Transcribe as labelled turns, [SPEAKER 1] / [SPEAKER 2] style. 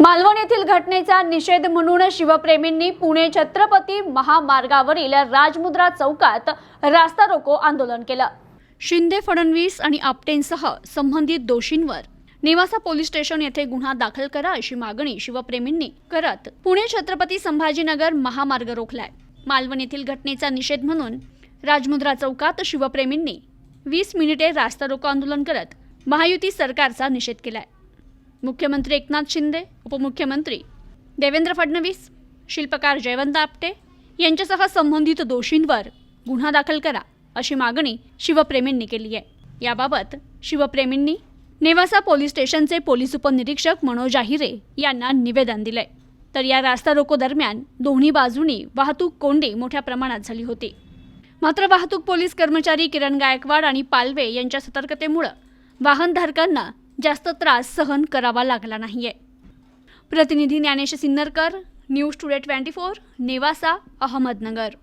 [SPEAKER 1] मालवण येथील घटनेचा निषेध म्हणून शिवप्रेमींनी पुणे छत्रपती महामार्गावरील राजमुद्रा चौकात रास्ता रोको आंदोलन केलं. शिंदे फडणवीस आणि आपटेंसह संबंधित दोषींवर नेवासा पोलीस स्टेशन येथे गुन्हा दाखल करा अशी मागणी शिवप्रेमींनी करत पुणे छत्रपती संभाजीनगर महामार्ग रोखलाय. मालवण येथील घटनेचा निषेध म्हणून राजमुद्रा चौकात शिवप्रेमींनी वीस मिनिटे रास्ता रोको आंदोलन करत महायुती सरकारचा निषेध केलाय. मुख्यमंत्री एकनाथ शिंदे उपमुख्यमंत्री देवेंद्र फडणवीस शिल्पकार जयवंत आपटे यांच्यासह संबंधित दोषींवर गुन्हा दाखल करा अशी मागणी शिवप्रेमींनी केली आहे. याबाबत शिवप्रेमींनी नेवासा पोलीस स्टेशनचे पोलीस उपनिरीक्षक मनोज आहिरे यांना निवेदन दिलंय. तर या रास्ता रोको दरम्यान दोन्ही बाजूनी वाहतूक कोंडी मोठ्या प्रमाणात झाली होती. मात्र वाहतूक पोलीस कर्मचारी किरण गायकवाड आणि पालवे यांच्या सतर्कतेमुळं वाहनधारकांना जास्त त्रास सहन करावा लागला नाहीये. प्रतिनिधी Dnyanesh Sinnarkar news today twenty four Nevasa Ahmednagar.